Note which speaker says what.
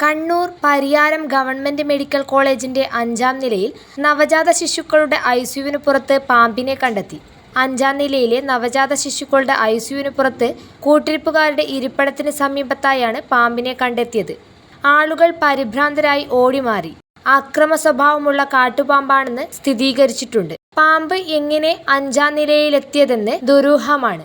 Speaker 1: Kannur Pariyaram government medical കോളേജിന്റെ അഞ്ചാം നിലയിൽ നവജാത ശിശുക്കളുടെ ഐസിയുവിന് പുറത്ത് പാമ്പിനെ കണ്ടെത്തി. അഞ്ചാം നിലയിലെ നവജാത ശിശുക്കളുടെ ഐസിയുവിന് പുറത്ത് കൂട്ടിരിപ്പുകാരുടെ ഇരിപ്പിടത്തിന് സമീപത്തായാണ് പാമ്പിനെ കണ്ടെത്തിയത്. ആളുകൾ പരിഭ്രാന്തരായി ഓടിമാറി. അക്രമ സ്വഭാവമുള്ള കാട്ടുപാമ്പാണെന്ന് സ്ഥിരീകരിച്ചിട്ടുണ്ട്. പാമ്പ് എങ്ങനെ അഞ്ചാം നിലയിലെത്തിയതെന്ന് ദുരൂഹമാണ്.